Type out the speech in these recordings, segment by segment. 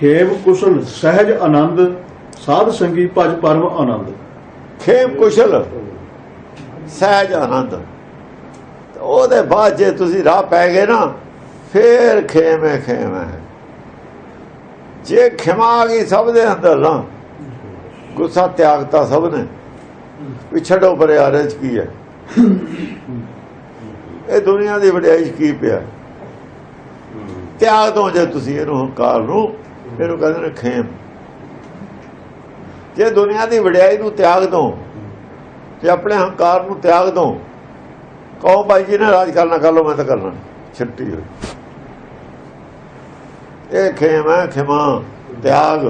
ਖੇਮ ਕੁਸ਼ਲ ਸਹਿਜ ਆਨੰਦ, ਸਾਧ ਸੰਗੀ ਭਜ ਪਰਮ ਆਨੰਦ। ਖੇਮ ਕੁਸ਼ਲ ਸਹਿਜ ਆਨੰਦ। ਤੇ ਉਹਦੇ ਬਾਅਦ ਜੇ ਤੁਸੀਂ ਰਾਹ ਪੈ ਗਏ ਨਾ, ਫੇਰ ਖੇਮ ਹੈ ਜੇ ਖਿਮਾ ਗਈ ਸਭ ਦੇ ਅੰਦਰ ਨਾ, ਗੁੱਸਾ ਤਿਆਗਤਾ ਸਭ ਨੇ, ਵੀ ਛੱਡੋ ਪਰੇ ਆਰੇ ਚ ਕੀ ਹੈ? ਇਹ ਦੁਨੀਆ ਦੀ ਵਡਿਆਈ ਚ ਕੀ ਪਿਆ? ਤਿਆਗ ਦੋ ਜੇ ਤੁਸੀਂ ਇਹਨੂੰ ਹੰਕਾਰ ਨੂੰ ਇਹਨੂੰ ਕਹਿੰਦੇ ਨੇ ਖੇਮ। ਜੇ ਦੁਨੀਆ ਦੀ ਵਡਿਆਈ ਨੂੰ ਤਿਆਗ ਦੋ ਜੇ ਆਪਣੇ ਹੰਕਾਰ ਨੂੰ ਤਿਆਗ ਦੋ ਕਹੋ ਭਾਈ ਜੀ ਨੇ ਰਾਜ ਕਰਨਾ ਕਰ ਲਓ ਮੈਂ ਤਾਂ ਕਰਨਾ। ਛੱਟੀ ਹੋਈ। ਇਹ ਖੇਮ ਹੈ ਖਿਮਾ ਤਿਆਗ।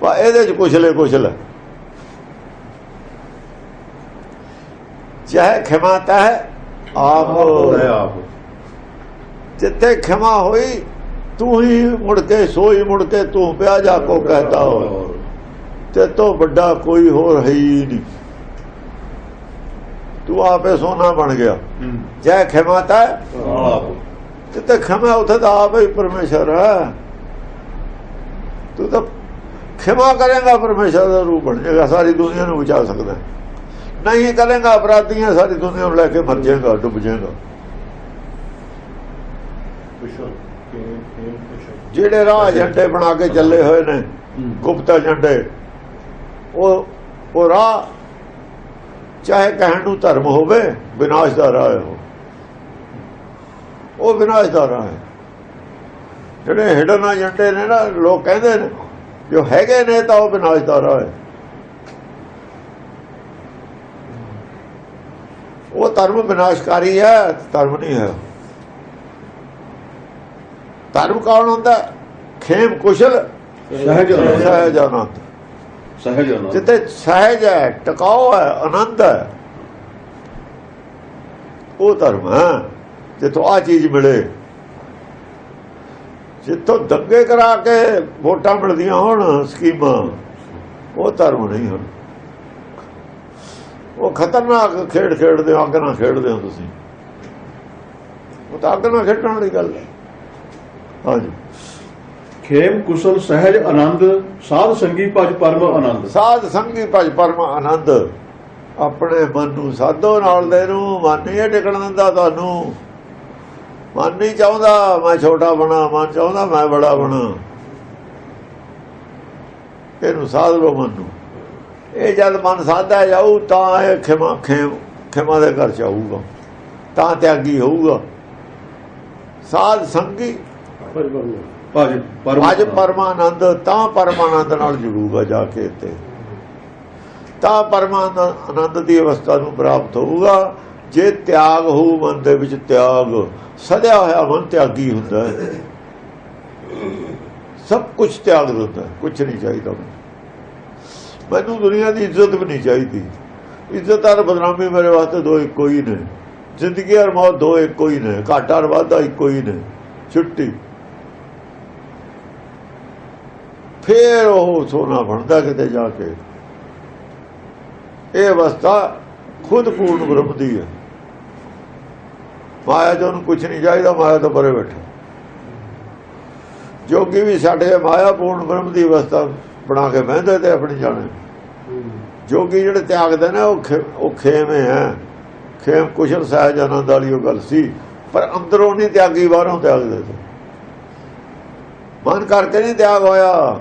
ਵਾ ਇਹਦੇ ਚ ਕੁਛਲੇ ਕੁਛਲ ਚਾਹੇ ਖਿਮਾਤਾ ਹੈ ਆਪ। ਹੈ ਆਪ। ਜਿੱਥੇ ਖਿਮਾ ਹੋਈ ਤੂੰ ਹੀ ਮੁੜ ਕੇ ਸੋਈ ਮੁੜ ਕੇ ਤੂੰ ਪਿਆ ਜਾ ਕੋ ਕਹਤਾ ਹੋ ਤੇ ਤੋਂ ਵੱਡਾ ਕੋਈ ਹੋਰ ਹੈ ਹੀ ਨਹੀਂ। ਤੂੰ ਆਪੇ ਸੋਨਾ ਬਣ ਗਿਆ। ਜੈ ਖਿਮਾਤਾ ਆਪ। ਜਿੱਥੇ ਖਿਮਾ ਉੱਥੇ ਤਾਂ ਆਪ ਹੀ ਪਰਮੇਸ਼ਰ ਹੈ। ਤੂੰ ਤਾਂ ਖਿਮਾ ਕਰੇਗਾ ਪਰਮੇਸ਼ਰ ਦਾ ਰੂਪ ਬਣ ਜਾਏਗਾ ਸਾਰੀ ਦੁਨੀਆ ਨੂੰ ਬਚਾ ਸਕਦਾ। ਨਹੀਂ ਕਰੇਗਾ ਅਪਰਾਧੀਆਂ ਸਾਰੀ ਦੁਨੀਆ ਨੂੰ ਲੈ ਕੇ ਮਰ ਜਾਏਗਾ ਡੁੱਬ ਜਾਏਗਾ ਕੁਸ਼ਲ ਖੇਮ ਖੇਮ ਕੁਸ਼ਲ ਜਿਹੜੇ ਰਾਹ ਏਜੰਡੇ ਬਣਾ ਕੇ ਚੱਲੇ ਹੋਏ ਨੇ। ਗੁਪਤ ਏਜੰਡੇ ਉਹ ਉਹ ਰਾਹ ਚਾਹੇ ਕਹਿਣ ਨੂੰ ਧਰਮ ਹੋਵੇ ਵਿਨਾਸ਼ ਦਾ ਰਾਹ ਹੈ ਉਹ। ਉਹ ਵਿਨਾਸ਼ ਦਾ ਰਾਹ ਹੈ। ਜਿਹੜੇ ਹਿਡਨ ਏਜੰਡੇ ਨੇ ਨਾ ਲੋਕ ਕਹਿੰਦੇ ਨੇ ਜੋ ਹੈਗੇ ਨੇ ਤਾਂ ਉਹ ਵਿਨਾਸ਼ ਦਾ ਰਾਹ ਹੈ। ਉਹ ਧਰਮ ਵਿਨਾਸ਼ਕਾਰੀ ਹੈ ਧਰਮ ਨਹੀਂ ਹੈ। ਧਰਮ ਕੌਣ ਹੁੰਦਾ? ਖੇਮ ਕੁਸ਼ਲ ਸਹਿਜ। ਸਹਿਜ ਆਨੰਦ ਸਹਿਜ ਆਨੰਦ ਜਿੱਤੇ ਸਹਿਜ ਹੈ ਟਿਕਾਓ ਹੈ ਆਨੰਦ ਹੈ ਉਹ ਧਰਮ ਹੈ। ਜਿੱਥੋਂ ਆ ਚੀਜ਼ ਮਿਲੇ ਜਿੱਥੋਂ ਦੰਗੇ ਕਰਾ ਕੇ ਵੋਟਾਂ ਮਿਲਦੀਆਂ ਹੋਣ ਸਕੀਮਾਂ ਉਹ ਧਰਮ ਨਹੀਂ ਹਨ। ਉਹ ਖਤਰਨਾਕ ਖੇਡ ਖੇਡਦੇ ਹੋ ਅੱਗ ਨਾਲ ਖੇਡਦੇ ਹੋ ਤੁਸੀਂ। ਉਹ ਤਾਂ ਅੱਗ ਨਾਲ ਖੇਡਣ ਵਾਲੀ ਗੱਲ ਹੈ। ਹਾਂਜੀ। ਖੇਮ ਕੁਸ਼ਲ ਸਹਿਜ ਆਨੰਦ ਸਾਧ ਸੰਗੀ ਭਜ ਪਰਮ ਆਨੰਦ। ਸਾਧ ਸੰਗੀ ਭਜ ਪਰਮ ਆਨੰਦ। ਆਪਣੇ ਮਨ ਨੂੰ ਸਾਧੋ ਨਾਲ ਦੇ ਨੂੰ ਮਨ ਨਹੀਂ ਟਿਕਣ ਦਿੰਦਾ ਤੁਹਾਨੂੰ। ਮਨ ਨਹੀਂ ਚਾਹੁੰਦਾ ਮੈਂ ਛੋਟਾ ਬਣਾ ਮਨ ਚਾਹੁੰਦਾ ਮੈਂ ਬੜਾ ਬਣਾ। ਇਹਨੂੰ ਸਾਧ ਲੋ ਮਨ ਨੂੰ। ਇਹ ਜਦ ਮਨ ਸਾਧਾ ਜਾਊ ਤਾਂ ਇਹ ਖਿਮਾ ਖੇਮ ਖਿਮਾ ਦੇ ਘਰ ਚ ਆਊਗਾ। ਤਾਂ ਤਿਆਗੀ ਹੋਊਗਾ। ਸਾਧ ਸੰਗੀ ਭਜ, ਪਰਮ ਅੱਜ ਪਰਮਾਨੰਦ, ਤਾਂ ਪਰਮਾਨੰਦ ਨਾਲ ਜੁੜੂਗਾ ਜਾ ਕੇ ਇੱਥੇ। ਤਾਂ ਪਰਮਾਨੰਦ ਆਨੰਦ ਦੀ ਅਵਸਥਾ ਨੂੰ ਪ੍ਰਾਪਤ ਹੋਊਗਾ। ਜੇ ਤਿਆਗ ਹੋਊ, ਮਨ ਦੇ ਵਿੱਚ ਤਿਆਗ, ਸਦਿਆ ਹੋਇਆ ਮਨ ਤਿਆਗੀ ਹੁੰਦਾ ਹੈ। ਸਭ ਕੁਝ ਤਿਆਗ ਦਿੰਦਾ ਕੁਝ ਨਹੀਂ ਚਾਹੀਦਾ ਮੈਨੂੰ। ਮੈਨੂੰ ਦੁਨੀਆ ਦੀ ਇੱਜ਼ਤ ਵੀ ਨਹੀਂ ਚਾਹੀਦੀ। ਇੱਜ਼ਤ ਔਰ ਬਦਨਾਮੀ ਮੇਰੇ ਵਾਸਤੇ ਦੋ ਇੱਕੋ ਹੀ ਨੇ। ਜ਼ਿੰਦਗੀ ਔਰ ਮੌਤ ਦੋ ਇੱਕੋ ਹੀ ਨੇ। ਘਾਟਾ ਔਰ ਵਾਧਾ ਇੱਕੋ ਹੀ ਨੇ। ਛੁੱਟੀ। ਫੇਰ ਉਹ ਸੋਨਾ ਬਣਦਾ ਕਿਤੇ ਜਾ ਕੇ। ਇਹ ਅਵਸਥਾ ਖੁਦ ਪੂਰਨ ਬ੍ਰਹਮ ਦੀ ਹੈ। ਮਾਇਆ ਤੋਂ ਉਹਨੂੰ ਕੁਝ ਨਹੀਂ ਚਾਹੀਦਾ, ਮਾਇਆ ਤੋਂ ਪਰੇ ਬੈਠਾ। ਜੋਗੀ ਵੀ ਸਾਡੇ ਮਾਇਆ ਪੂਰਨ ਬ੍ਰਹਮ ਦੀ ਅਵਸਥਾ ਬਣਾ ਕੇ ਬਹਿੰਦੇ ਤੇ ਆਪਣੀ ਜਾਣੇ। ਜੋਗੀ ਜਿਹੜੇ ਤਿਆਗਦੇ ਨੇ, ਉਹ ਖੇ- ਉਹ ਖੇਮੇ ਹੈ ਖੇਮ ਕੁਸ਼ਲ ਸਹਿਜ ਆਨੰਦ ਵਾਲੀ ਉਹ ਗੱਲ ਸੀ, ਪਰ ਅੰਦਰੋਂ ਨਹੀਂ ਤਿਆਗੀ, ਬਾਹਰੋਂ ਤਿਆਗਦੇ। ਸੀ ਮਨ ਕਰਕੇ ਨਹੀਂ ਤਿਆਗ ਹੋਇਆ।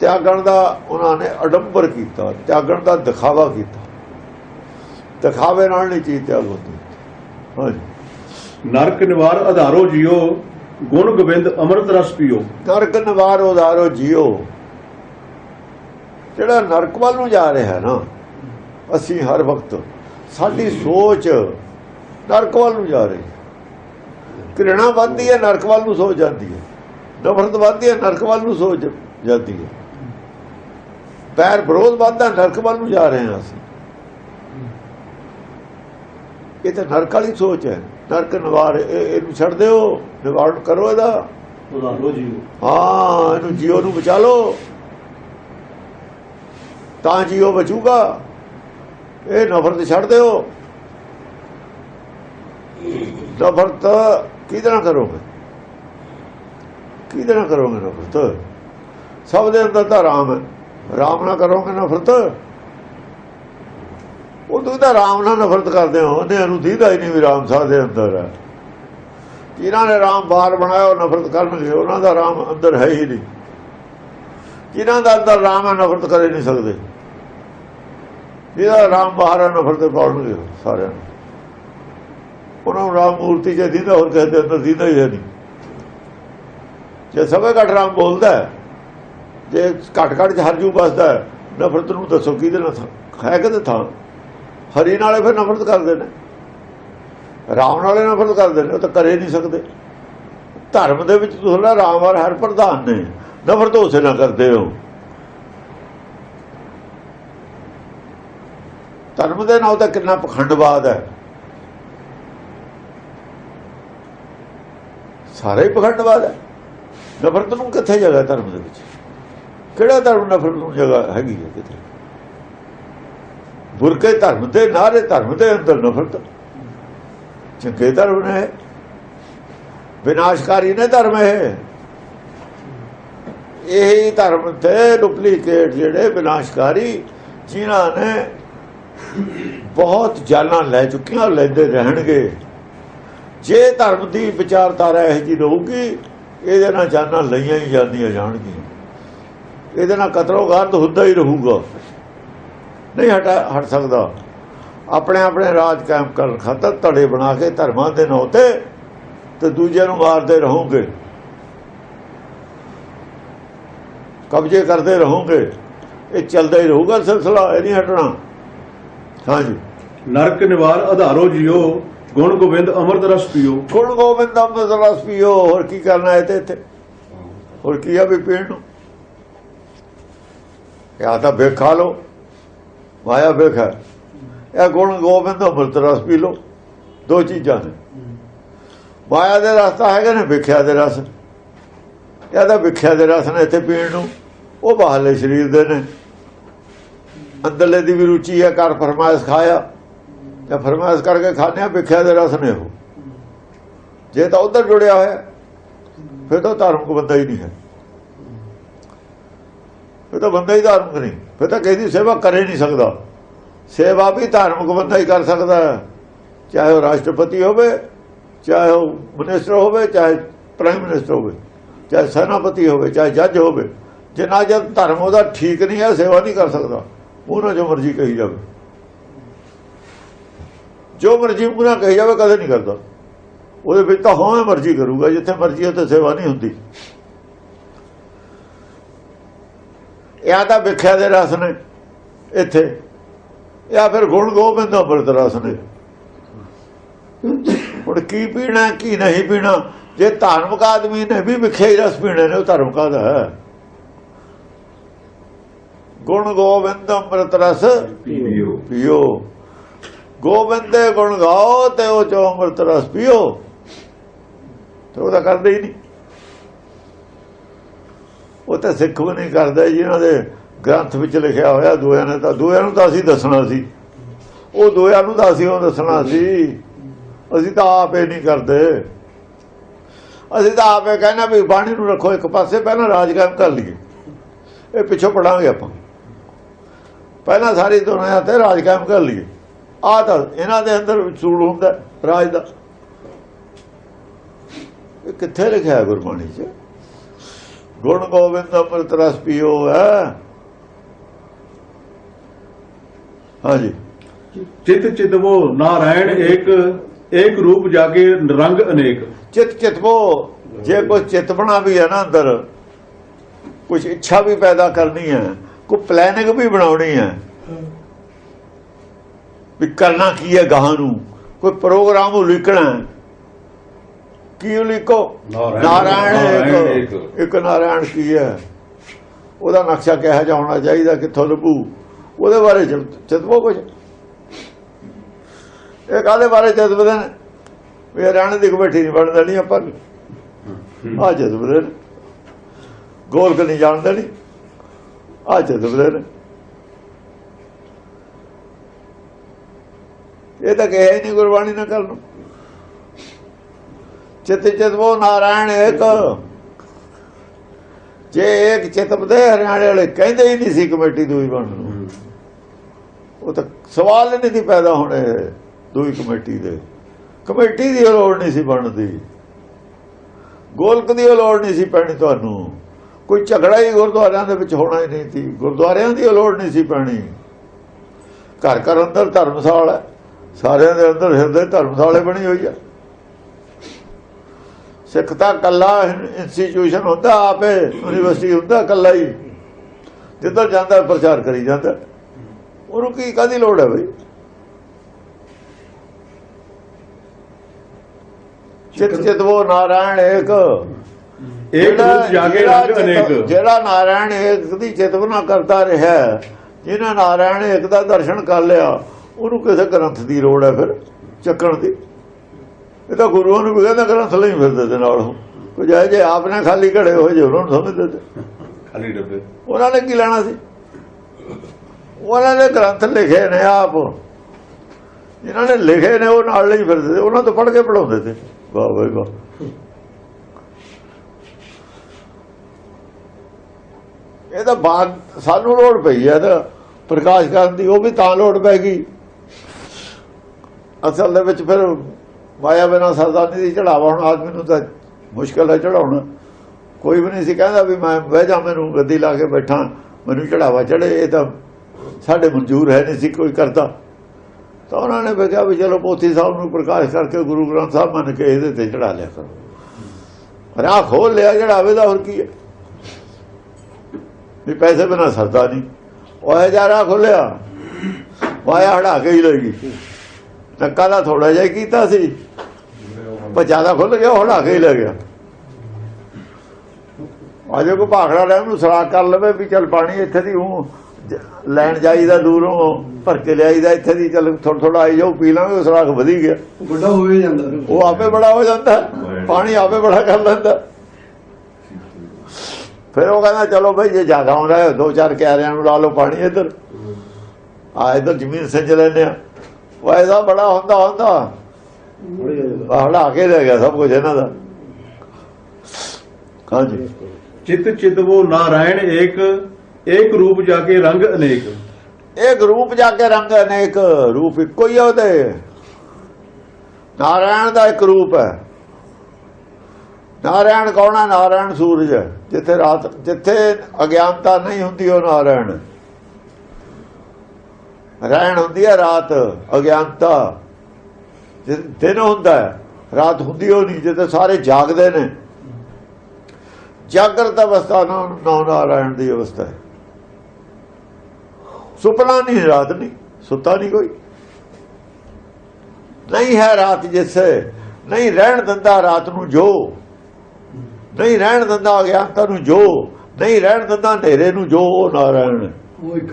ਤਿਆਗਣ ਦਾ ਉਹਨਾਂ ਨੇ ਅਡੰਬਰ ਕੀਤਾ ਤਿਆਗਣ ਦਾ ਦਿਖਾਵਾ ਕੀਤਾ। ਦਿਖਾਵੇ ਨਾਲ ਨਹੀਂ ਚੀਜ਼ ਤਿਆਗ ਹੁੰਦੀ। ਨਰਕ ਨਿਵਾਰ ਆਧਾਰੋ ਜਿਓ ਗੁਣ ਗੋਬਿੰਦ ਅੰਮ੍ਰਿਤ ਰਸ ਪੀਓ। ਨਰਕ ਨਿਵਾਰ ਉਦਾਰੋ ਜਿਓ। ਜਿਹੜਾ ਨਰਕ ਵੱਲ ਨੂੰ ਜਾ ਰਿਹਾ ਹੈ ਨਾ ਅਸੀਂ ਹਰ ਵਕਤ ਸਾਡੀ ਸੋਚ ਨਰਕ ਵੱਲ ਨੂੰ ਜਾ ਰਹੀ ਹੈ। ਘ੍ਰਿਣਾ ਵੱਧਦੀ ਹੈ ਨਰਕ ਵੱਲ ਨੂੰ ਸੋਚ ਜਾਂਦੀ ਹੈ। ਨਫ਼ਰਤ ਵੱਧਦੀ ਹੈ ਨਰਕ ਵੱਲ ਨੂੰ ਸੋਚ ਜਾਂਦੀ ਹੈ। ਪੈਰ ਵਿਰੋਧ ਵੱਧਦਾ ਨਰਕ ਵੱਲ ਨੂੰ ਜਾ ਰਹੇ ਹਾਂ ਅਸੀਂ। ਇਹ ਤਾਂ ਨਰਕ ਵਾਲੀ ਸੋਚ ਹੈ। ਨਰਕ ਨਿਵਾਰ ਇਹ- ਇਹਨੂੰ ਛੱਡ ਦਿਓ ਨਿਵਾਰਨ ਕਰੋ ਇਹਦਾ। ਜਿਓ। ਹਾਂ ਇਹਨੂੰ ਜੀਓ ਨੂੰ ਬਚਾ ਲਓ। ਤਾਂ ਜੀਓ ਬਚੂਗਾ। ਇਹ ਨਫ਼ਰਤ ਛੱਡ ਦਿਓ। ਨਫ਼ਰਤ ਕਿਹਦੇ ਨਾਲ ਕਰੋਗੇ? ਕਿਹਦੇ ਨਾਲ ਕਰੋਗੇ ਨਫ਼ਰਤ? ਸਭ ਦੇ ਅੰਦਰ ਤਾਂ ਰਾਮ ਹੈ। ਰਾਮ ਨਾਲ ਕਰੋਗੇ ਨਫ਼ਰਤ? ਉਹ ਤੁਸੀਂ ਤਾਂ ਰਾਮ ਨਾਲ ਨਫ਼ਰਤ ਕਰਦੇ ਹੋ ਉਹਨੇ ਨੂੰ ਦੀਦਾ ਹੀ ਨਹੀਂ ਵੀ ਰਾਮ ਸਾਹ ਦੇ ਅੰਦਰ ਹੈ। ਜਿਨ੍ਹਾਂ ਨੇ ਰਾਮ ਬਾਹਰ ਬਣਾਇਆ ਉਹ ਨਫ਼ਰਤ ਕਰਨਗੇ ਉਹਨਾਂ ਦਾ ਰਾਮ ਅੰਦਰ ਹੈ ਹੀ ਨਹੀਂ। ਜਿਨ੍ਹਾਂ ਦਾ ਅੰਦਰ ਰਾਮ ਹੈ ਨਫ਼ਰਤ ਕਰੇ ਨਹੀਂ ਸਕਦੇ। ਜਿਹਦਾ ਰਾਮ ਬਾਹਰ ਹੈ ਨਫ਼ਰਤ ਪਾਉਣਗੇ ਸਾਰਿਆਂ ਨੂੰ। ਉਹਨਾਂ ਨੂੰ ਰਾਮ ਮੂਰਤੀ ਜੇ ਦੀਦਾ ਹੋਰ ਕਹਿੰਦੇ ਅੰਦਰ ਦੀਦਾ ਹੀ ਹੈ ਨਹੀਂ। ਜੇ ਸਭੇ ਘਟ ਰਾਮ ਬੋਲਦਾ ਹੈ, ਜੇ ਘਟ ਘਟ ਚ ਹਰਜੂ ਬਸਦਾ ਨਫ਼ਰਤ ਨੂੰ ਦੱਸੋ ਕਿਹਦੇ ਨਾਲ ਥਾਂ- ਹੈ ਕਿਹਦੇ ਥਾਂ? ਹਰੀ ਨਾਲੇ ਫਿਰ ਨਫ਼ਰਤ ਕਰਦੇ ਨੇ। ਰਾਮ ਨਾਲੇ ਨਫ਼ਰਤ ਕਰਦੇ ਨੇ, ਉਹ ਤਾਂ ਕਰੇ ਨਹੀਂ ਸਕਦੇ। ਧਰਮ ਦੇ ਵਿੱਚ ਤੁਸੀਂ ਰਾਮ ਔਰ ਹਰ ਪ੍ਰਧਾਨ ਨੇ। ਨਫ਼ਰਤ ਉਸੇ ਨਾਲ ਕਰਦੇ ਹੋ। ਧਰਮ ਦੇ ਨਾਲ ਤਾਂ ਕਿੰਨਾ ਪਖੰਡਵਾਦ ਹੈ। ਸਾਰੇ ਹੀ ਪਖੰਡਵਾਦ ਹੈ। ਨਫ਼ਰਤ ਨੂੰ ਕਿੱਥੇ ਜਗ੍ਹਾ ਧਰਮ ਦੇ ਵਿੱਚ? ਕਿਹੜਾ ਧਰਮ ਨਫ਼ਰਤ ਨੂੰ ਜਗ੍ਹਾ ਹੈਗੀ ਹੈ ਕਿਤੇ? ਬੁਰਕੇ ਧਰਮ ਦੇ ਨਾਰੇ ਧਰਮ ਦੇ ਅੰਦਰ ਨਫ਼ਰਤ। ਚੰਗੇ ਧਰਮ ਨੇ। ਵਿਨਾਸ਼ਕਾਰੀ ਨੇ ਧਰਮ ਇਹ। ਇਹ ਧਰਮ ਤੇ ਡੁਪਲੀਕੇਟ ਜਿਹੜੇ ਵਿਨਾਸ਼ਕਾਰੀ, ਜਿਨ੍ਹਾਂ ਨੇ ਬਹੁਤ ਜਾਨਾਂ ਲੈ ਚੁੱਕੀਆਂ, ਲੈਂਦੇ ਰਹਿਣਗੇ। ਜੇ ਧਰਮ ਦੀ ਵਿਚਾਰਧਾਰਾ ਇਹ ਜੀ ਰਹੂਗੀ, ਇਹਦੇ ਨਾਲ ਜਾਨਾਂ ਲਈਆਂ ਹੀ ਜਾਂਦੀਆਂ ਜਾਣਗੀਆਂ। ਇਹਦੇ ਨਾਲ ਕਤਲੋਗਾਰਦ ਹੁੰਦਾ ਹੀ ਰਹੂਗਾ। ਨਹੀਂ ਹਟਾ ਹਟ ਸਕਦਾ। ਆਪਣੇ ਆਪਣੇ ਰਾਜ ਕਾਇਮ ਕਰਨ ਖਾਤਰ ਧੜੇ ਬਣਾ ਕੇ ਧਰਮਾਂ ਦੇ ਨਾਂ ਤੇ ਤੇ ਦੂਜਿਆਂ ਨੂੰ ਮਾਰਦੇ ਰਹੋਗੇ। ਕਬਜ਼ੇ ਕਰਦੇ ਰਹੋਗੇ। ਇਹ ਚੱਲਦਾ ਹੀ ਰਹੂਗਾ ਸਿਲਸਿਲਾ ਇਹ ਨਹੀਂ ਹਟਣਾ। ਹਾਂਜੀ। ਨਰਕ ਨਿਵਾਰ ਆਧਾਰੋ ਜਿਓ ਗੁਣ ਗੋਬਿੰਦ ਅੰਮ੍ਰਿਤ ਰਸ ਪੀਓ। ਗੁਣ ਗੋਬਿੰਦ ਅੰਮ੍ਰਿਤ ਰਸ ਪੀਓ ਹੋਰ ਕੀ ਕਰਨਾ ਹੈ ਤੇ? ਇੱਥੇ ਹੋਰ ਕੀ ਆ ਵੀ ਪੀਣ ਨੂੰ? ਜਾਂ ਤਾਂ ਵੇਖ, ਖਾ ਲਓ। ਮਾਇਆ, ਵੇਖ, ਹੈ। ਇਹ ਗੁਣ ਗੋਬਿੰਦ ਅੰਮ੍ਰਿਤ ਰਸ ਪੀ ਲਓ। ਦੋ ਚੀਜ਼ਾਂ ਨੇ। ਮਾਇਆ ਦੇ ਰਸਤਾ ਹੈਗਾ ਨੇ, ਵਿਖਿਆ ਦੇ ਰਸ। ਇਹ ਤਾਂ ਵਿਖਿਆ ਦੇ ਰਸ ਨੇ ਇੱਥੇ ਪੀਣ ਨੂੰ। ਉਹ ਬਾਹਰਲੇ ਸਰੀਰ ਦੇ ਨੇ। ਅੰਦਰਲੇ ਦੀ ਵੀ ਰੁਚੀ ਹੈ ਕਰ ਫਰਮਾਇਸ਼ ਖਾਇਆ। ਜਾਂ ਫਰਮਾਇਸ਼ ਕਰਕੇ ਖਾਣੇ ਆ, ਵਿਖਿਆ ਦੇ ਰਸ ਨੇ ਉਹ। ਜੇ ਤਾਂ ਉਧਰ ਜੁੜਿਆ ਹੋਇਆ, ਫਿਰ ਤਾਂ ਧਾਰਮਿਕ ਬੰਦਾ ਹੀ ਨਹੀਂ ਹੈ। ਫਿਰ ਤਾਂ ਬੰਦਾ ਹੀ ਧਾਰਮਿਕ ਨਹੀਂ। ਫਿਰ ਤਾਂ ਕਿਸੇ ਦੀ ਸੇਵਾ ਕਰੇ ਨਹੀਂ ਸਕਦਾ। ਸੇਵਾ ਵੀ ਧਾਰਮਿਕ ਬੰਦਾ ਹੀ ਕਰ ਸਕਦਾ ਚਾਹੇ ਉਹ ਰਾਸ਼ਟਰਪਤੀ ਹੋਵੇ, ਚਾਹੇ ਉਹ ਮਿਨਿਸਟਰ ਹੋਵੇ, ਚਾਹੇ ਪ੍ਰਾਈਮ ਮਿਨਿਸਟਰ ਹੋਵੇ, ਚਾਹੇ ਸੈਨਾਪਤੀ ਹੋਵੇ, ਚਾਹੇ ਜੱਜ ਹੋਵੇ। ਜਿੰਨਾ ਜਦ ਧਰਮ ਉਹਦਾ ਠੀਕ ਨਹੀਂ ਹੈ, ਸੇਵਾ ਨਹੀਂ ਕਰ ਸਕਦਾ। ਉਹਨਾਂ ਜੋ ਮਰਜ਼ੀ ਕਹੀ ਜਾਵੇ। ਜੋ ਮਰਜ਼ੀ ਉਹਨਾਂ ਕਹੀ ਜਾਵੇ, ਕਦੇ ਨਹੀਂ ਕਰਦਾ। ਉਹਦੇ ਵਿੱਚ ਤਾਂ ਹੋਵੇਂ ਮਰਜ਼ੀ ਕਰੂਗਾ, ਜਿੱਥੇ ਮਰਜ਼ੀ ਉੱਥੇ ਸੇਵਾ ਨਹੀਂ ਹੁੰਦੀ। ਇਹ ਤਾਂ ਵਿਖਿਆ ਦੇ ਰਸ ਨੇ ਇੱਥੇ। ਜਾਂ ਫਿਰ ਗੁਣ ਗੋਬਿੰਦ ਅੰਮ੍ਰਿਤ ਰਸ ਨੇ। ਹੁਣ ਕੀ ਪੀਣਾ, ਕੀ ਨਹੀਂ ਪੀਣਾ? ਜੇ ਧਾਰਮਿਕ ਆਦਮੀ ਨੇ ਵੀ ਵਿਖਿਆ ਹੀ ਰਸ ਪੀਣੇ ਨੇ, ਉਹ ਧਾਰਮਿਕ ਕਾਹਦਾ ਹੈ? ਗੁਣ ਗੋਬਿੰਦ ਅੰਮ੍ਰਿਤ ਰਸ ਪੀਓ। ਪੀਓ। ਗੋਬਿੰਦ ਗੁਣ ਗਾਓ ਤੇ ਉਹ ਚੋਂ ਅੰਮ੍ਰਿਤ ਰਸ ਪੀਓ। ਤੇ ਉਹ ਤਾਂ ਕਰਦੇ ਹੀ ਨਹੀਂ। ਉਹ ਤਾਂ ਸਿੱਖ ਵੀ ਨਹੀਂ ਕਰਦੇ ਜਿਹਨਾਂ ਦੇ ਗ੍ਰੰਥ ਵਿੱਚ ਲਿਖਿਆ ਹੋਇਆ ਦੋਆਂ ਨੇ ਤਾਂ ਦੋਆਂ ਨੂੰ ਤਾਂ ਅਸੀਂ ਦੱਸਣਾ ਸੀ। ਉਹ ਦੋਆਂ ਨੂੰ ਤਾਂ ਅਸੀਂ ਉਹ ਦੱਸਣਾ ਸੀ। ਅਸੀਂ ਤਾਂ ਆਪੇ ਨਹੀਂ ਕਰਦੇ। ਅਸੀਂ ਤਾਂ ਆਪੇ ਕਹਿੰਦਾ ਵੀ ਬਾਣੀ ਨੂੰ ਰੱਖੋ ਇੱਕ ਪਾਸੇ, ਪਹਿਲਾਂ ਰਾਜ ਕਾਇਮ ਕਰ ਲਈਏ। ਇਹ ਪਿੱਛੋਂ ਪੜਾਂਗੇ ਆਪਾਂ। ਪਹਿਲਾਂ ਸਾਰੀ ਦੁਨੀਆ ਤੇ ਰਾਜ ਕਾਇਮ ਕਰ ਲਈਏ। ਆ ਤਾਂ ਇਹਨਾਂ ਦੇ ਅੰਦਰ ਸੂੜ ਹੁੰਦਾ, ਰਾਜ ਦਾ। ਇਹ ਕਿੱਥੇ ਲਿਖਿਆ ਗੁਰਬਾਣੀ 'ਚ? ਗੁਣ ਗੋਬਿੰਦ ਅੰਮ੍ਰਿਤ ਰਸ ਪੀਓ ਹੈ? ਹਾਂਜੀ। ਚਿਤ ਚਿਤਵੋ ਨਾਰਾਇਣ ਏਕ ਏਕ ਰੂਪ ਜਾਗੇ ਰੰਗ ਅਨੇਕ। ਚਿਤ ਚਿਤਵੋ ਜੇ ਕੋਈ ਚਿਤਵਣਾ ਵੀ ਹੈ ਨਾ ਅੰਦਰ ਕੁਝ ਇੱਛਾ ਵੀ ਪੈਦਾ ਕਰਨੀ ਹੈ ਕੋਈ ਪਲੈਨਿੰਗ ਵੀ ਬਣਾਉਣੀ ਹੈ ਵੀ ਕਰਨਾ ਕੀ ਹੈ ਗਾਹਾਂ ਨੂੰ ਕੋਈ ਪ੍ਰੋਗਰਾਮ ਉਲੀਕਣਾ ਹੈ ਕੀ ਉਲੀਕੋ? ਨਾਰਾਇਣ- ਇੱਕ। ਨਾਰਾਇਣ ਕੀ ਹੈ? ਉਹਦਾ ਨਕਸ਼ਾ ਕਿਹੋ ਜਿਹਾ ਹੋਣਾ ਚਾਹੀਦਾ? ਕਿੱਥੋਂ ਲੱਭੂ? ਉਹਦੇ ਬਾਰੇ ਚਿਤ- ਚਿਤਵੋ ਕੁਝ ਇਹ ਕਾਦੇ ਬਾਰੇ ਚਿਤਵਦੇ ਨੇ? ਵੀ ਇਹ ਰਹਿਣ ਦੀ ਕਮੇਟੀ ਨਹੀਂ ਬਣ ਦੇਣੀ ਆਪਾਂ ਆ ਚਿਤਵਦੇ ਨੇ। ਗੋਲਕ ਨਹੀਂ ਜਾਣਦੇ ਨਹੀਂ ਆ ਚਿਤਵਦੇ ਨੇ। ਇਹ ਤਾਂ ਕਿਹਾ ਨਹੀਂ ਗੁਰਬਾਣੀ ਨਾ ਕਰਨ ਚਿਤ ਚਿਤਵੋ ਨਾਰਾਇਣ ਏਕ ਜੇ ਇੱਕ ਚਿਤਪਦੇ ਹਰਿਆਣੇ ਵਾਲੇ ਕਹਿੰਦੇ ਹੀ ਨਹੀਂ ਸੀ ਕਮੇਟੀ ਦੂਈ ਬਣਨ ਉਹ ਤਾਂ ਸਵਾਲ ਹੀ ਨਹੀਂ ਸੀ ਪੈਦਾ ਹੋਣੇ ਦੂਈ ਕਮੇਟੀ ਦੇ। ਕਮੇਟੀ ਦੀ ਲੋੜ ਨਹੀਂ ਸੀ ਬਣਦੀ। ਗੋਲਕ ਦੀ ਲੋੜ ਨਹੀਂ ਸੀ ਪੈਣੀ ਤੁਹਾਨੂੰ। ਕੋਈ ਝਗੜਾ ਹੀ ਗੁਰਦੁਆਰਿਆਂ ਦੇ ਵਿੱਚ ਹੋਣਾ ਹੀ ਨਹੀਂ ਸੀ। ਗੁਰਦੁਆਰਿਆਂ ਦੀ ਲੋੜ ਨਹੀਂ ਸੀ ਪੈਣੀ। ਘਰ ਘਰ ਅੰਦਰ ਧਰਮਸ਼ਾਲ ਹੈ। ਸਾਰਿਆਂ ਦੇ ਅੰਦਰ ਹਿਰਦੇ ਧਰਮਸ਼ਾਲੇ ਬਣੀ ਹੋਈ ਹੈ ਸਿੱਖ ਤਾਂ ਕੱਲਾ ਇੰਸਟੀਚਿਊਸ਼ਨ ਹੁੰਦਾ ਆਪੇ ਯੂਨੀਵਰਸਿਟੀ ਹੁੰਦਾ ਕੱਲਾ ਹੀ। ਜਿੱਧਰ ਜਾਂਦਾ ਪ੍ਰਚਾਰ ਕਰੀ ਜਾਂਦਾ। ਉਹਨੂੰ ਕੀ ਕਾਦੀ ਲੋੜ ਹੈ ਬਈ? ਚਿਤ ਚਿਤਵੋ ਨਾਰਾਇਣ ਏਕ। ਇੱਕ ਰੂਪ ਜਾਗੇ ਜਿਹੜਾ ਰੰਗ ਚਿਤ- ਅਨੇਕ। ਜਿਹੜਾ ਨਾਰਾਇਣ ਏਕ ਦੀ ਚਿਤਵਨਾ ਕਰਦਾ ਰਿਹਾ ਜਿਹਨਾਂ ਨਾਰਾਇਣ ਏਕ ਦਾ ਦਰਸ਼ਨ ਕਰ ਲਿਆ ਉਹਨੂੰ ਕਿਸੇ ਗ੍ਰੰਥ ਦੀ ਲੋੜ ਹੈ ਫਿਰ ਚੱਕਣ ਦੀ। ਇਹ ਤਾਂ ਗੁਰੂਆਂ ਨੂੰ ਵੀ ਕਹਿੰਦਾ ਗ੍ਰੰਥ ਲਈ ਫਿਰਦੇ ਦੇ ਨਾਲ। ਉਹ ਕੋਈ ਜਾਇ ਜੇ ਆਪਨੇ ਖਾਲੀ ਘੜੇ ਹੋਏ ਜੇ ਉਹਨਾਂ ਨੂੰ ਸਮਝਦੇ ਤੇ ਖਾਲੀ ਡੱਬੇ। ਉਹਨਾਂ ਨੇ ਕੀ ਲੈਣਾ ਸੀ? ਉਹਨਾਂ ਨੇ ਗ੍ਰੰਥ ਲਿਖੇ ਨੇ ਆਪ। ਜਿਨ੍ਹਾਂ ਨੇ ਲਿਖੇ ਨੇ ਉਹ ਨਾਲ ਲਈ ਫਿਰਦੇ ਤੇ ਉਹਨਾਂ ਤੋਂ ਪੜ੍ਹ ਕੇ ਪੜਾਉਂਦੇ ਤੇ ਵਾਹ ਵਾਹ ਵਾਹ। ਇਹ ਤਾਂ ਬਾਤ ਸਾਨੂੰ ਲੋੜ ਪਈ ਹੈ ਤਾਂ ਪ੍ਰਕਾਸ਼ ਕਰਨ ਦੀ ਉਹ ਵੀ ਤਾਂ ਲੋੜ ਪੈ ਗਈ। ਅਸਲ ਦੇ ਵਿੱਚ ਫਿਰ ਮਾਇਆ ਬਿਨਾ ਸਰਦਾ ਨਹੀਂ ਸੀ ਚੜਾਵਾ, ਹੁਣ ਆਦਮੀ ਨੂੰ ਤਾਂ ਮੁਸ਼ਕਲ ਹੈ ਚੜਾਉਣਾ। ਕੋਈ ਵੀ ਨਹੀਂ ਸੀ ਕਹਿੰਦਾ ਵੀ ਮੈਂ ਬਹਿ ਜਾ, ਮੈਨੂੰ ਗੱਦੀ ਲਾ ਕੇ ਬੈਠਾ, ਮੈਨੂੰ ਚੜਾਵਾ ਚੜੇ ਇਹ ਤਾਂ ਸਾਡੇ ਮਨਜ਼ੂਰ ਹੈ ਨਹੀਂ ਸੀ ਕੋਈ ਕਰਦਾ। ਤਾਂ ਉਹਨਾਂ ਨੇ ਵੀ ਕਿਹਾ ਵੀ ਚਲੋ ਪੋਥੀ ਸਾਹਿਬ ਨੂੰ ਪ੍ਰਕਾਸ਼ ਕਰਕੇ ਗੁਰੂ ਗ੍ਰੰਥ ਸਾਹਿਬ ਮੰਨ ਕੇ ਇਹਦੇ ਤੇ ਚੜਾ ਲਿਆ ਕਰੋ। ਰਾਹ ਖੋਲ ਲਿਆ ਚੜਾਵੇ ਦਾ ਹੋਰ ਕੀ ਹੈ? ਵੀ ਪੈਸੇ ਬਿਨਾ ਸਰਦਾ ਨਹੀਂ। ਉਹ ਇਹ ਰਾਹ ਖੋਲਿਆ। ਵਾਇਆ ਹੜਾ ਕੇ ਹੀ ਲੈ ਗਈ। ਟੱਕਾ ਦਾ ਥੋੜਾ ਜਿਹਾ ਹੀ ਕੀਤਾ ਸੀ। ਪਰ ਜ਼ਿਆਦਾ ਖੁੱਲ ਗਿਆ ਉਹ ਹੜਾ ਕੇ ਹੀ ਲੈ ਗਿਆ। ਅਜੇ ਕੋ ਭਾਖੜਾ ਲੈ ਨੂੰ ਸਰਾਕ ਕਰ ਲਵੇ ਵੀ ਚੱਲ ਪਾਣੀ ਇੱਥੇ ਦੀ ਹੂੰ ਲੈਣ ਜਾਈਦਾ ਦੂਰੋਂ ਭਰ ਕੇ ਲਿਆਈਦਾ ਇੱਥੇ ਦੀ ਚੱਲ ਥੋੜਾ ਥੋੜਾ ਆਈ ਜਾਓ ਪੀ ਲਾਂਗੇ ਉਹ ਸਰਾਕ ਵਧੀ ਗਿਆ। ਵੱਡਾ ਹੋਏ ਜਾਂਦਾ। ਉਹ ਆਪੇ ਬੜਾ ਹੋ ਜਾਂਦਾ ਪਾਣੀ ਆਪੇ ਬੜਾ ਕਰ ਲੈਂਦਾ। ਫਿਰ ਉਹ ਕਹਿੰਦਾ ਚਲੋ ਭਾਈ ਜੇ ਜ਼ਿਆਦਾ ਆਉਂਦਾ ਹੈ ਦੋ ਚਾਰ ਕਿਆਰਿਆਂ ਨੂੰ ਲਾ ਲਓ ਪਾਣੀ ਇੱਧਰ। ਆ ਇੱਧਰ ਜ਼ਮੀਨ ਸਿੰਜ ਲੈਂਦੇ ਆ। ਇਹਦਾ ਬੜਾ ਹੁੰਦਾ ਹੁੰਦਾ। ਹੜਾ ਕੇ ਲੈ ਗਿਆ ਸਭ ਕੁਝ ਇਹਨਾਂ ਦਾ। ਹਾਂਜੀ। ਚਿਤ ਚਿਤਵੋ ਨਾਰਾਇਣ ਏਕ ਏਕ ਰੂਪ ਜਾਗੇ ਰੰਗ ਅਨੇਕ। ਇੱਕ ਰੂਪ ਜਾ ਕੇ ਰੰਗ ਅਨੇਕ ਰੂਪ ਇੱਕੋ ਹੀ ਉਹਦੇ। ਨਾਰਾਇਣ ਦਾ ਇੱਕ ਰੂਪ ਹੈ। ਨਾਰਾਇਣ ਕੌਣ ਹੈ? ਨਾਰਾਇਣ ਸੂਰਜ। ਜਿੱਥੇ ਰਾਤ ਜਿੱਥੇ ਅਗਿਆਨਤਾ ਨਹੀਂ ਹੁੰਦੀ ਉਹ ਨਾਰਾਇਣ। ਰਹਿਣ ਹੁੰਦੀ ਹੈ ਰਾਤ, ਅਗਿਆਨਤਾ। ਦਿਨ ਹੁੰਦਾ ਹੈ, ਰਾਤ ਹੁੰਦੀ ਉਹ ਨਹੀਂ ਜਿੱਥੇ ਸਾਰੇ ਜਾਗਦੇ ਨੇ। ਜਾਗਰਤ ਅਵਸਥਾ ਨੂੰ ਨੌ ਨਾਰਾਇਣ ਦੀ ਅਵਸਥਾ ਹੈ। ਸੁਪਨਾ ਨਹੀਂ, ਰਾਤ ਨਹੀਂ, ਸੁੱਤਾ ਨਹੀਂ ਕੋਈ। ਨਹੀਂ ਹੈ ਰਾਤ ਜਿਸੇ ਨਹੀਂ ਰਹਿਣ ਦਿੰਦਾ ਰਾਤ ਨੂੰ ਜੋ। ਨਹੀਂ ਰਹਿਣ ਦਿੰਦਾ ਅਗਿਆਨਤਾ ਨੂੰ ਜੋ। ਨਹੀਂ ਰਹਿਣ ਦਿੰਦਾ ਹਨੇਰੇ ਨੂੰ ਜੋ, ਉਹ ਨਾਰਾਇਣ ਉਹ ਇੱਕ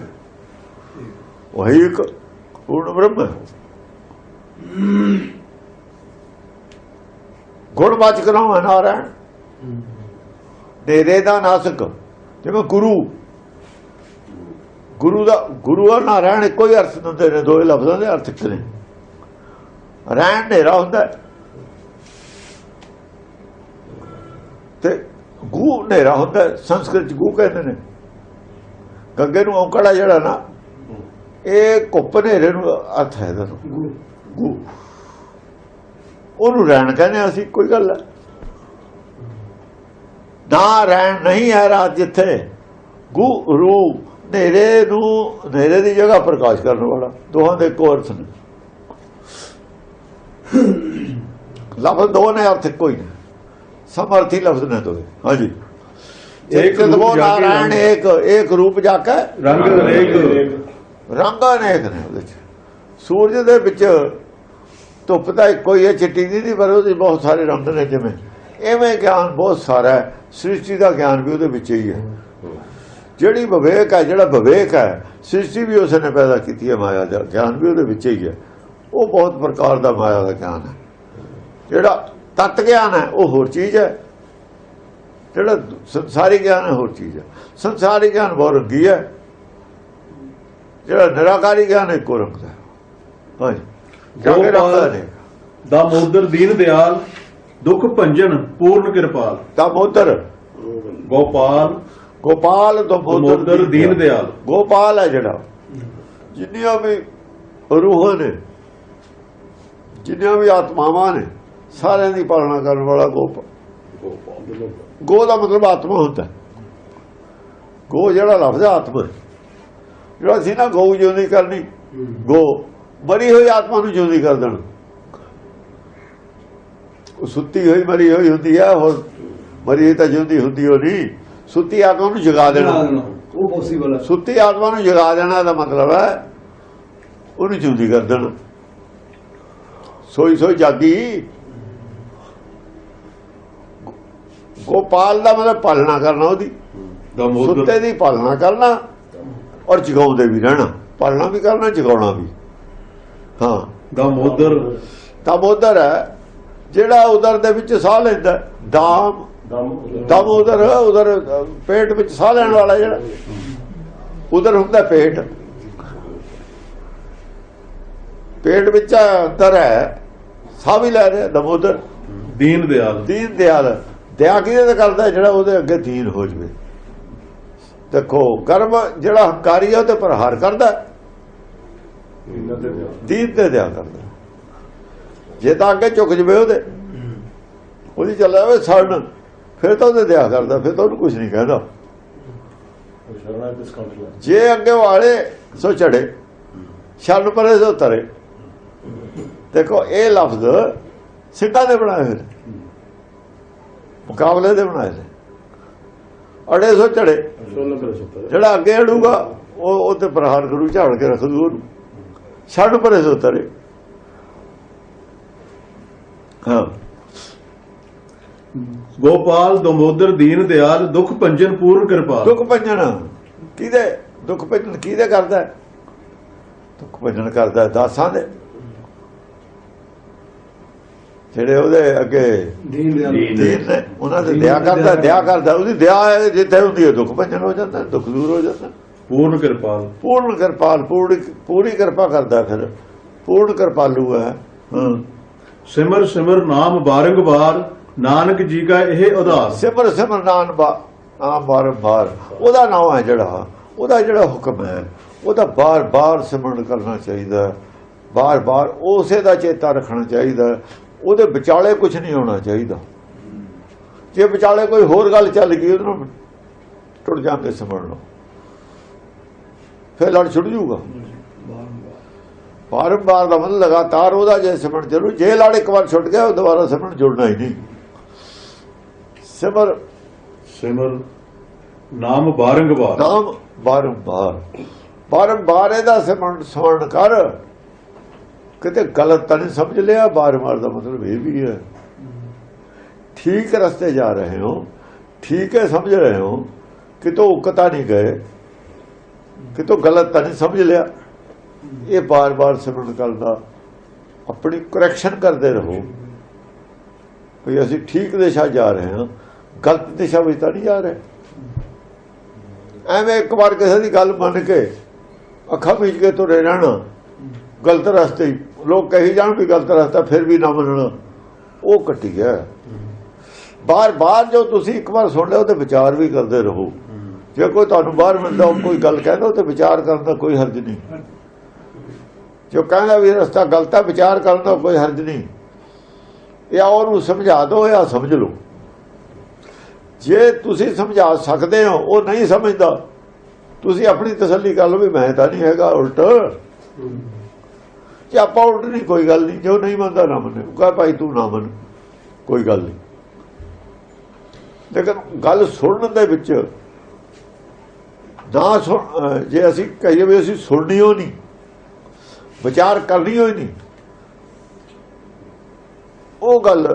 ਉਹੀ ਇੱਕ ਪੂਰਨ ਬ੍ਰਹਮ ਹੈ। ਗੁਣਵਾਚਕ ਨਾਮ ਹੈ ਨਾਰਾਇਣ। ਹਨੇਰੇ ਦਾ ਨਾਸਕ, ਜਿਵੇਂ ਗੁਰੂ। ਗੁਰੂ ਦਾ, ਗੁਰੂ ਔਰ ਨਾਰਾਇਣ ਇੱਕੋ ਹੀ ਅਰਥ ਦਿੰਦੇ ਨੇ ਦੋਏ ਲਫ਼ਜ਼ਾਂ ਦੇ ਅਰਥ ਇੱਕ ਨੇ। ਰਹਿਣ ਹਨੇਰਾ ਹੁੰਦਾ ਤੇ ਗੂ ਹਨੇਰਾ ਹੁੰਦਾ ਸੰਸਕ੍ਰਿਤ ਚ ਗੂ ਕਹਿੰਦੇ ਨੇ। ਗੱਗੇ ਨੂੰ ਔਂਕੜਾ ਜਿਹੜਾ ਨਾ ਇਹ ਘੁੱਪ ਹਨੇਰੇ ਨੂੰ ਅਰਥ ਹੈ ਇਹਦਾ ਗੁਰੂ। ਉਹਨੂੰ ਰਹਿਣ ਕਹਿੰਦੇ ਅਸੀਂ ਕੋਈ ਗੱਲ ਹੈ ਨਾ ਰਹਿਣ ਨਹੀਂ ਹੈ ਰਾਤ ਜਿੱਥੇ। ਗੂ ਰੂ ਹਨੇਰੇ ਨੂੰ ਹਨੇਰੇ ਦੀ ਜਗ੍ਹਾ ਪ੍ਰਕਾਸ਼ ਕਰਨ ਵਾਲਾ। ਦੋਹਾਂ ਦੇ ਇੱਕੋ ਅਰਥ ਨੇ। ਲਫ਼ਜ਼ ਦੋ ਨੇ ਅਰਥ ਕੋਈ ਨੇ। ਸਮਰਥੀ ਲਫ਼ਜ਼ ਨੇ ਦੋਏ ਹਾਂਜੀ। ਇੱਕ ਇੱਕ ਰੂਪ ਦੋ ਜਾ ਕੇ ਨਾਰਾਇਣ ਇੱਕ ਇੱਕ ਰੂਪ ਜਾ ਕੇ ਰੰਗ ਅਨੇਕ ਰੰਗ ਅਨੇਕ ਨੇ ਉਹਦੇ ਚ। ਸੂਰਜ ਦੇ ਵਿੱਚ ਧੁੱਪ ਤਾਂ ਇੱਕੋ ਹੀ ਹੈ, ਚਿੱਟੀ ਦੀ ਨਹੀਂ, ਪਰ ਉਹਦੇ ਬਹੁਤ ਸਾਰੇ ਰੰਗ ਨੇ ਜਿਵੇਂ। ਐਵੇਂ ਗਿਆਨ ਬਹੁਤ ਸਾਰਾ ਹੈ, ਸ੍ਰਿਸ਼ਟੀ ਦਾ ਗਿਆਨ ਵੀ ਉਹਦੇ ਵਿੱਚ ਹੀ ਹੈ। ਜਿਹੜੀ ਵਿਵੇਕ ਹੈ, ਜਿਹੜਾ ਵਿਵੇਕ ਹੈ, ਸ੍ਰਿਸ਼ਟੀ ਵੀ ਉਸਨੇ ਪੈਦਾ ਕੀਤੀ ਹੈ ਮਾਇਆ ਦਾ, ਗਿਆਨ ਵੀ ਉਹਦੇ ਵਿੱਚ ਹੀ ਹੈ। ਉਹ ਬਹੁਤ ਪ੍ਰਕਾਰ ਦਾ ਮਾਇਆ ਦਾ ਗਿਆਨ ਹੈ। ਜਿਹੜਾ ਤਤ ਗਿਆਨ ਹੈ, ਉਹ ਹੋਰ ਚੀਜ਼ ਹੈ। ਜਿਹੜਾ ਸੰਸਾਰੀ ਗਿਆਨ ਹੈ, ਹੋਰ ਚੀਜ਼ ਹੈ। ਸੰਸਾਰੀ ਗਿਆਨ ਬਹੁਤ ਰੰਗੀ ਹੈ। ਜਿਹੜਾ ਨਿਰਾਕਾਰੀ ਗਿਆਨ ਇੱਕੋ ਰੰਗ ਦਾ। ਹੈ। ਹਾਂਜੀ ਜਾ ਕੇ ਰੱਖਦਾ ਨੇ ਦਾਮੋਦਰ ਦੀਨ ਦਿਆਲ ਦੁਖ ਭੰਜਨ ਪੂਰਨ ਕਿਰਪਾਲ। ਤਾਂ ਮੋਦਰ? ਗੋਪਾਲ। ਗੋਪਾਲ ਦਮੋਦਰ ਦਮੋਦਰ ਦੀਨ ਦਿਆਲ। ਗੋਪਾਲ ਹੈ ਜਿਹੜਾ। ਜਿੰਨੀਆਂ ਵੀ ਰੂਹਾਂ ਨੇ ਜਿੰਨੀਆਂ ਵੀ ਆਤਮਾਵਾਂ ਨੇ ਸਾਰਿਆਂ ਦੀ ਪਾਲਣਾ ਕਰਨ ਵਾਲਾ ਗੋਪ ਗੋ ਦਾ ਮਤਲਬ ਆਤਮਾ ਹੁੰਦਾ। ਗੋ ਜਿਹੜਾ ਲਫ਼ਜ਼ ਹੈ ਆਤਮਾ। ਜਿਹੜਾ ਸੀ ਨਾ ਗਊ ਜਿਉਂਦੀ ਕਰਨੀ ਗੋ ਮਰੀ ਹੋਈ ਆਤਮਾ ਨੂੰ ਜਿਉਂਦੀ ਕਰ ਦੇਣਾ। ਉਹ ਸੁੱਤੀ ਹੋਈ ਮਰੀ ਹੋਈ ਹੁੰਦੀ ਹੈ ਹੋਰ ਮਰੀ ਤਾਂ ਜਿਉਂਦੀ ਹੁੰਦੀ ਹੋ ਨਹੀਂ। ਸੁੱਤੀ ਆਤਮਾ ਨੂੰ ਜਗਾ ਦੇਣਾ। ਉਹ ਪੋਸੀਬਲ ਹੈ ਸੁੱਤੀ ਆਤਮਾ ਨੂੰ ਜਗਾ ਦੇਣਾ ਦਾ ਮਤਲਬ ਹੈ ਉਹਨੂੰ ਜਿਉਂਦੀ ਕਰ ਦੇਣਾ। ਸੋਈ ਸੋਈ ਜਾਗੀ। ਗੋਪਾਲ ਦਾ ਮਤਲਬ ਪਾਲਣਾ ਕਰਨਾ ਉਹਦੀ। ਸੁੱਤੇ ਦੀ ਪਾਲਣਾ ਕਰਨਾ। ਔਰ ਜਗਾਉਂਦੇ ਵੀ ਰਹਿਣਾ ਪਾਲਣਾ ਵੀ ਕਰਨਾ ਜਗਾਉਣਾ ਵੀ। ਹਾਂ। ਦਮੋਦਰ ਦਮੋਦਰ ਹੈ ਜਿਹੜਾ ਉਦਰ ਦੇ ਵਿੱਚ ਸਾਹ ਲੈਂਦਾ। ਦਾਮ। ਦਮ ਉਦਰ। ਉਦਰ ਪੇਟ ਵਿੱਚ ਸਾਹ ਲੈਣ ਵਾਲਾ ਜਿਹੜਾ। ਉਦਰ ਹੁੰਦਾ ਪੇਟ। ਪੇਟ ਵਿੱਚ ਅੰਦਰ ਹੈ ਸਾਹ ਵੀ ਲੈ ਰਿਹਾ ਦਮੋਦਰ ਦੀਨ ਦਿਆਲ। ਦੀਨ ਦਿਆਲ। ਦਇਆ ਕਿਹਦੇ ਤੇ ਕਰਦਾ? ਜਿਹੜਾ ਉਹਦੇ ਅੱਗੇ ਦੀਨ ਹੋ ਜਵੇ। ਦੇਖੋ ਕਰਮ ਜਿਹੜਾ ਹੰਕਾਰੀ ਹੈ ਉਹ ਤੇ ਪ੍ਰਹਾਰ ਕਰਦਾ। ਦੀਨ ਤੇ ਦਇਆ ਕਰਦਾ। ਜੇ ਤਾਂ ਅੱਗੇ ਝੁਕ ਜਵੇ ਉਹਦੇ ਉਹਦੀ ਚੱਲਿਆ ਵੇ ਸੜਨ ਫਿਰ ਤਾਂ ਉਹਦੇ ਦਇਆ ਕਰਦਾ ਫਿਰ ਤਾਂ ਉਹਨੂੰ ਕੁਝ ਨਹੀਂ ਕਹਿੰਦਾ। ਜੇ ਅੱਗੇ ਵਾਲੇ ਸੋ ਚੜੇ। ਸ਼ਰਨ ਪਰੇ ਸੋ ਤਰੇ। ਦੇਖੋ ਇਹ ਲਫ਼ਜ਼ ਸਿੱਧਾ ਦੇ ਬਣਾਏ ਹੋਏ ਮੁਕਾਬਲੇ ਦੇ ਬਣਾਏ ਨੇ। ਅੜੇ ਸੋ ਚੜੇ ਜਿਹੜਾ ਅੱਗੇ ਅੜੂਗਾ ਉਹ ਉਹ ਤੇ ਪ੍ਰਹਾਰ ਕਰੂ ਝਾੜ ਕੇ ਰੱਖ ਦੂ ਉਹਨੂੰ ਛੱਡ ਪਰੇ ਸੋ ਤਰੇ। ਹਾਂ। ਗੋਪਾਲ ਦਮੋਦਰ ਦੀਨ ਦਿਆਲ ਦੁਖ ਭੰਜਨ ਪੂਰਨ ਕਿਰਪਾਲ। ਦੁੱਖ ਭੰਜਨ ਕਿਹਦੇ? ਦੁੱਖ ਭੰਜਨ ਕਿਹਦੇ ਕਰਦਾ? ਦੁੱਖ ਭੰਜਨ ਕਰਦਾ ਦਾਸਾਂ ਦੇ। ਜਿਹੜੇ ਉਹਦੇ ਅੱਗੇ ਦੀਨ ਦੇ ਉਹਨਾਂ ਦੇ ਦਇਆ ਕਰਦਾ ਦਇਆ ਕਰਦਾ। ਉਹਦੀ ਦਇਆ ਹੈ ਜਿੱਥੇ ਹੁੰਦੀ ਹੈ ਦੁੱਖ ਭੰਜਨ ਹੋ ਜਾਂਦਾ ਦੁੱਖ ਦੂਰ ਹੋ ਜਾਂਦਾ। ਪੂਰਨ ਕਿਰਪਾਲ। ਪੂਰਨ ਕਿਰਪਾਲ ਪੂਰੀ ਪੂਰੀ ਕਿਰਪਾ ਕਰਦਾ ਫਿਰ। ਪੂਰਨ ਕਿਰਪਾਲੂ ਹੈ। ਹਾਂ। ਸਿਮਰ ਸਿਮਰ ਨਾਮ ਬਾਰੰਗਬਾਰ ਨਾਨਕ ਜੀ ਕਾ ਇਹ ਉਦਾਸ ਸਿਮਰ ਸਿਮਰ ਨਾਮ ਬਾਰੰਬਾਰ ਉਹਦਾ ਨਾਮ ਹੈ ਜਿਹੜਾ ਉਹਦਾ ਜਿਹੜਾ ਹੁਕਮ ਹੈ। ਉਹਦਾ ਬਾਰ-ਬਾਰ ਸਿਮਰਨ ਕਰਨਾ ਚਾਹੀਦਾ। ਬਾਰ-ਬਾਰ ਉਸੇ ਦਾ ਚੇਤਾ ਰੱਖਣਾ ਚਾਹੀਦਾ। ਉਹਦੇ ਵਿਚਾਲੇ ਕੁਝ ਨਹੀਂ ਹੋਣਾ ਚਾਹੀਦਾ। ਜੇ ਵਿਚਾਲੇ ਕੋਈ ਹੋਰ ਗੱਲ ਚੱਲ ਗਈ ਉਹਦੇ ਨਾਲ ਟੁੱਟ ਜਾਂਦੇ ਸਿਮਰਨ ਨੂੰ ਫਿਰ ਲੜ ਛੁੱਟ ਜੂਗਾ ਬਾਰ-ਬਾਰ ਦਾ ਮਤਲਬ ਲਗਾਤਾਰ ਉਹਦਾ ਜੇ ਸਿਮਰਨ ਚੱਲੂ ਜੇ ਲੜ ਇੱਕ ਵਾਰ ਛੁੱਟ ਗਿਆ ਉਹ ਦੁਬਾਰਾ ਸਿਮਰਨ ਜੁੜਨਾ ਹੀ ਨਹੀਂ। ਸਿਮਰ ਸਿਮਰ ਨਾਮ ਬਾਰੰਗਬਾਰ ਨਾਮ ਬਾਰੰਬਾਰ ਬਾਰੰਬਾਰ ਇਹਦਾ ਸਿਮਰਨ ਸੁਣ ਕਰ। ਕਿਤੇ ਗਲਤ ਤਾਂ ਨਹੀਂ ਸਮਝ ਲਿਆ ਬਾਰੰਬਾਰ ਦਾ ਮਤਲਬ ਇਹ ਵੀ ਹੈ। ਠੀਕ ਰਸਤੇ ਜਾ ਰਹੇ ਹੋ, ਠੀਕ ਹੈ ਸਮਝ ਰਹੇ ਹੋ, ਕਿਤੋਂ ਉਕਤਾ ਨਹੀਂ ਗਏ, ਕਿਤੋਂ ਗਲਤ ਤਾਂ ਨਹੀਂ ਸਮਝ ਲਿਆ। ਇਹ ਬਾਰ-ਬਾਰ ਸਿਮਰਨ ਕਰਦਾ ਆਪਣੀ ਕਰੈਕਸ਼ਨ ਕਰਦੇ ਰਹੋ। ਵੀ ਅਸੀਂ ਠੀਕ ਦਿਸ਼ਾ ਜਾ ਰਹੇ ਹਾਂ, ਗਲਤ ਦਿਸ਼ਾ ਵਿੱਚ ਤਾਂ ਨਹੀਂ ਜਾ ਰਹੇ। ਐਵੇਂ ਇੱਕ ਵਾਰ ਕਿਸੇ ਦੀ ਗੱਲ ਮੰਨ ਕੇ ਅੱਖਾਂ ਮੀਚ ਕੇ ਤੁਰੇ ਰਹਿਣਾ, ਗਲਤ ਰਸਤੇ ਲੋਕ ਕਹੀ ਜਾਣ ਵੀ ਗਲਤ ਰਸਤਾ ਫਿਰ ਵੀ ਨਾ ਮੰਨਣਾ। ਉਹ ਕੱਟੀ ਹੈ। ਬਾਰ ਬਾਰ ਜੋ ਤੁਸੀਂ ਇੱਕ ਵਾਰ ਸੁਣ ਲਿਆ ਤੇ ਵਿਚਾਰ ਵੀ ਕਰਦੇ ਰਹੋ। ਜੇ ਕੋਈ ਤੁਹਾਨੂੰ ਬਾਹਰ ਮਿਲਦਾ, ਉਹ ਕੋਈ ਗੱਲ ਕਹਿੰਦਾ ਤੇ ਵਿਚਾਰ ਕਰਨ ਦਾ ਕੋਈ ਹਰਜ ਨਹੀਂ। ਜੋ ਕਹਿੰਦਾ ਵੀ ਰਸਤਾ ਗਲਤ ਹੈ, ਵਿਚਾਰ ਕਰਨ ਦਾ ਕੋਈ ਹਰਜ ਨਹੀਂ। ਜਾਂ ਉਹਨੂੰ ਸਮਝਾ ਦਿਓ ਜਾਂ ਸਮਝ ਲਓ। ਜੇ ਤੁਸੀਂ ਸਮਝਾ ਸਕਦੇ ਹੋ, ਉਹ ਨਹੀਂ ਸਮਝਦਾ, ਤੁਸੀਂ ਆਪਣੀ ਤਸੱਲੀ ਕਰ ਲਓ ਵੀ ਮੈਂ ਤਾਂ ਨਹੀਂ ਹੈਗਾ, ਉਲਟ। ਜੇ ਆਪਾਂ ਉਲਟ ਨਹੀਂ, ਕੋਈ ਗੱਲ ਨਹੀਂ, ਜੋ ਨਹੀਂ ਮੰਨਦਾ, ਨਾ ਮੰਨੇ। ਕਹੇ, ਭਾਈ ਤੂੰ ਨਾ ਮੰਨ, ਕੋਈ ਗੱਲ ਨਹੀਂ। ਲੇਕਿਨ ਗੱਲ ਸੁਣਨ ਦੇ ਵਿੱਚ ਨਾ ਜੇ ਅਸੀਂ ਕਹੀਏ ਵੀ ਅਸੀਂ ਸੁਣਨੀ ਹੋ ਨਹੀਂ, ਵਿਚਾਰ ਕਰਨੀ ਹੋਈ ਨਹੀਂ, ਉਹ ਗੱਲ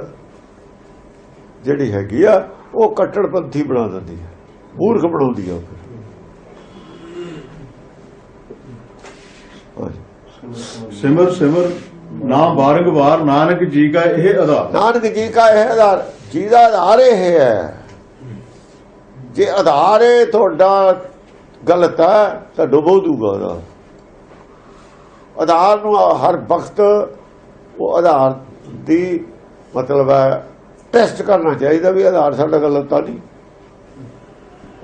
ਜਿਹੜੀ ਹੈਗੀ ਆ, ਉਹ ਕੱਟੜਪੰਥੀ ਬਣਾ ਦਿੰਦੀ ਹੈ। ਮੂਰਖ ਬਣਾਉਂਦੀ ਆ ਉਹ ਸਿਮਰ ਸਿਮਰ ਨਾਮ ਬਾਰੰਗਬਾਰ ਨਾਨਕ ਜੀ ਕਾ ਇਹ ਉਦਾਸ ਨਾਨਕ ਜੀ ਕਾ ਇਹ ਆਧਾਰ। ਜੀ ਦਾ ਆਧਾਰ ਇਹ ਹੈ। ਜੇ ਆਧਾਰ ਇਹ ਤੁਹਾਡਾ ਗਲਤ ਹੈ, ਤਾਂ ਡੁਬੋ ਦੂਗਾ ਉਹਦਾ। ਆਧਾਰ ਨੂੰ ਹਰ ਵਕਤ ਉਹ ਆਧਾਰ ਦੀ ਮਤਲਬ ਹੈ ਟੈਸਟ ਕਰਨਾ ਚਾਹੀਦਾ ਵੀ ਆਧਾਰ ਸਾਡਾ ਗਲਤ ਤਾਂ ਨਹੀਂ।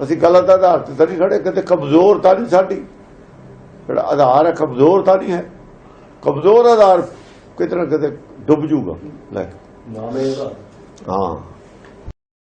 ਅਸੀਂ ਗਲਤ ਆਧਾਰ ਤੇ ਤਾਂ ਨਹੀਂ ਖੜੇ, ਕਿਤੇ ਕਮਜ਼ੋਰ ਤਾਂ ਨਹੀਂ ਸਾਡੀ। ਜਿਹੜਾ ਆਧਾਰ ਹੈ ਕਮਜ਼ੋਰ ਤਾਂ ਨਹੀਂ ਹੈ। ਕਮਜ਼ੋਰ ਆਧਾਰ ਕਿਤੇ ਨਾ ਕਿਤੇ ਡੁੱਬ ਜੂਗਾ। ਲੈ। ਨਾਮੇ ਹਾਂ